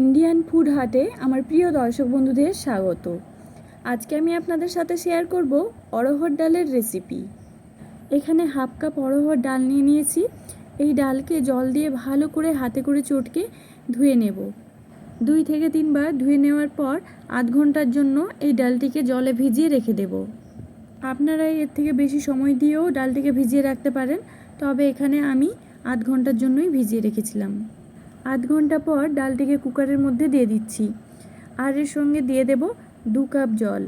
Indian food হাটে আমার প্রিয় দর্শক বন্ধুদের স্বাগত। আজকে আমি আপনাদের সাথে শেয়ার করব অড়হর ডালের রেসিপি এখানে হাফ কাপ অড়হর ডাল নিয়ে নিয়েছি। এই ডালকে জল দিয়ে ভালো করে হাতে করে চটকে ধুয়ে নেব। দুই থেকে তিনবার ধুয়ে নেওয়ার পর আধ ঘণ্টার জন্য এই ডালটিকে জলে ভিজিয়ে রেখে দেব। আপনারা এর থেকে বেশি সময় দিয়েও ডালটিকে ভিজিয়ে রাখতে পারেন, তবে এখানে আমি আধ ঘণ্টার জন্যই ভিজিয়ে রেখেছিলাম। আধ ঘণ্টা পর ডালটিকে কুকারের মধ্যে দিয়ে দিচ্ছি। আর এর সঙ্গে দিয়ে দেব দু কাপ জল।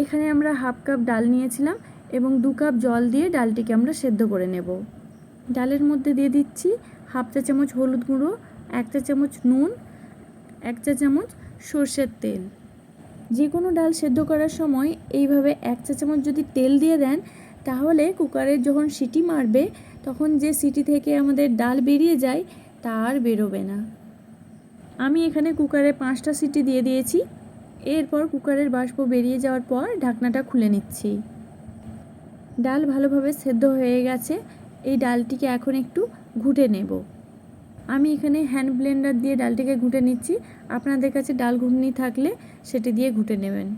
এখানে আমরা হাফ কাপ ডাল নিয়েছিলাম এবং দু কাপ জল দিয়ে ডালটিকে আমরা সেদ্ধ করে নেব। ডালের মধ্যে দিয়ে দিচ্ছি হাফ চা চামচ হলুদ গুঁড়ো, এক চা চামচ নুন, এক চা চামচ সর্ষের তেল। যে কোনো ডাল সেদ্ধ করার সময় এইভাবে এক চা চামচ যদি তেল দিয়ে দেন, তাহলে কুকারের যখন সিটি মারবে, তখন যে সিটি থেকে আমাদের ডাল বেরিয়ে যায় তা আর বেরোবে না। আমি এখানে কুকারে পাঁচটা সিটি দিয়ে দিয়েছি। এরপর কুকারের বাষ্প বেরিয়ে যাওয়ার পর ঢাকনাটা খুলে নিচ্ছি। ডাল ভালোভাবে সেদ্ধ হয়ে গেছে। এই ডালটিকে এখন একটু ঘুটে নেব। আমি এখানে হ্যান্ড ব্লেন্ডার দিয়ে ডালটিকে ঘুটে নিচ্ছি। আপনাদের কাছে ডাল ঘুটনি থাকলে সেটি দিয়ে ঘুটে নেবেন।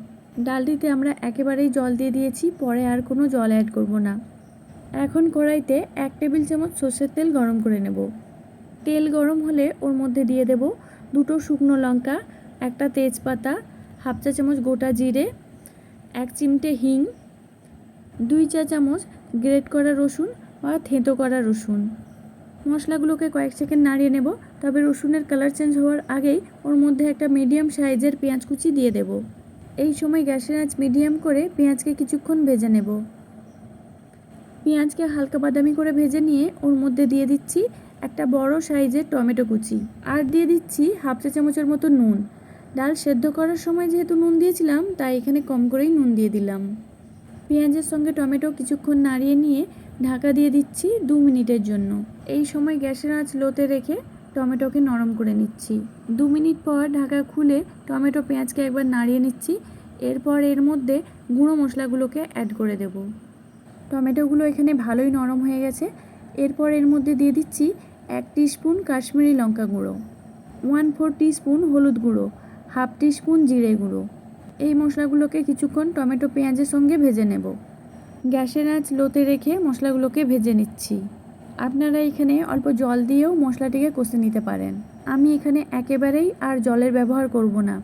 ডালটিতে আমরা একেবারেই জল দিয়ে দিয়েছি। পরে আর কোনো জল অ্যাড করব না। এখন কড়াইতে এক টেবিল চামচ সর্ষের তেল গরম করে নেব। তেল গরম হলে ওর মধ্যে দিয়ে দেব দুটো শুকনো লঙ্কা, একটা তেজপাতা, হাফ চা চামচ গোটা জিরে, এক চিমটে হিং, দুই চা চামচ গ্রেট করা রসুন বা থেঁতো করা রসুন। মশলাগুলোকে কয়েক সেকেন্ড নাড়িয়ে নেব, তবে রসুনের কালার চেঞ্জ হওয়ার আগেই ওর মধ্যে একটা মিডিয়াম সাইজের পেঁয়াজ কুচি দিয়ে দেব। এই সময় গ্যাসের আঁচ মিডিয়াম করে পেঁয়াজকে কিছুক্ষণ ভেজে নেব। পেঁয়াজকে হালকা বাদামি করে ভেজে নিয়ে ওর মধ্যে দিয়ে দিচ্ছি একটা বড় সাইজের টমেটো কুচি। আর দিয়ে দিচ্ছি হাফ চা চামচের মতো নুন। ডাল সেদ্ধ করার সময় যেহেতু নুন দিয়েছিলাম, তাই এখানে কম করেই নুন দিয়ে দিলাম। পেঁয়াজের সঙ্গে টমেটো কিছুক্ষণ নাড়িয়ে নিয়ে ঢাকা দিয়ে দিচ্ছি দু মিনিটের জন্য। এই সময় গ্যাসের আঁচ লোতে রেখে টমেটোকে নরম করে নিচ্ছি। দু মিনিট পর ঢাকা খুলে টমেটো পেঁয়াজকে একবার নাড়িয়ে নিচ্ছি। এরপর এর মধ্যে গুঁড়ো মশলাগুলোকে অ্যাড করে দেব। টমেটোগুলো এখানে ভালোই নরম হয়ে গেছে। এরপর এর মধ্যে দিয়ে দিচ্ছি এক স্পুন কাশ্মীরি লঙ্কা গুঁড়ো, ওয়ান ফোর স্পুন হলুদ গুঁড়ো, হাফ স্পুন জিরে গুঁড়ো। এই মশলাগুলোকে কিছুক্ষণ টমেটো পেঁয়াজের সঙ্গে ভেজে নেব। গ্যাসের আঁচ লোতে রেখে মশলাগুলোকে ভেজে নিচ্ছি। আপনারা এখানে অল্প জল দিয়েও মশলাটিকে কষে নিতে পারেন। আমি এখানে একেবারেই আর জলের ব্যবহার করব না।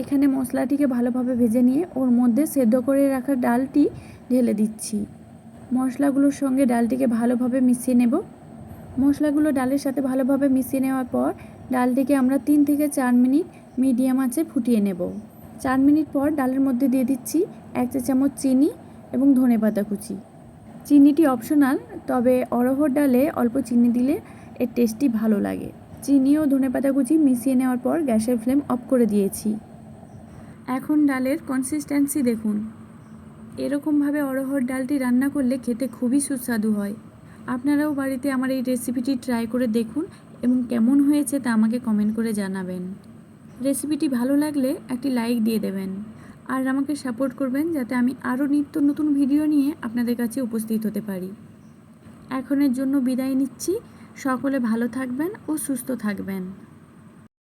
এখানে মশলাটিকে ভালোভাবে ভেজে নিয়ে ওর মধ্যে সেদ্ধ করে রাখা ডালটি ঢেলে দিচ্ছি। মশলাগুলোর সঙ্গে ডালটিকে ভালোভাবে মিশিয়ে নেব। মশলাগুলো ডালের সাথে ভালোভাবে মিশিয়ে নেওয়ার পর ডালটিকে আমরা তিন থেকে চার মিনিট মিডিয়াম আঁচে ফুটিয়ে নেব। চার মিনিট পর ডালের মধ্যে দিয়ে দিচ্ছি এক চা চামচ চিনি এবং ধনে পাতা কুচি। চিনিটি অপশনাল, তবে অরহর ডালে অল্প চিনি দিলে এর টেস্টটি ভালো লাগে। চিনি ও ধনে পাতা কুচি মিশিয়ে নেওয়ার পর গ্যাসের ফ্লেম অফ করে দিয়েছি। এখন ডালের কনসিস্টেন্সি দেখুন। এরকমভাবে অরহর ডালটি রান্না করলে খেতে খুবই সুস্বাদু হয়। আপনারাও বাড়িতে আমার এই রেসিপিটি ট্রাই করে দেখুন এবং কেমন হয়েছে তা আমাকে কমেন্ট করে জানাবেন। রেসিপিটি ভালো লাগলে একটি লাইক দিয়ে দেবেন আর আমাকে সাপোর্ট করবেন যাতে আমি আরও নিত্য নতুন ভিডিও নিয়ে আপনাদের কাছে উপস্থিত হতে পারি। এখনের জন্য বিদায় নিচ্ছি। সকলে ভালো থাকবেন ও সুস্থ থাকবেন।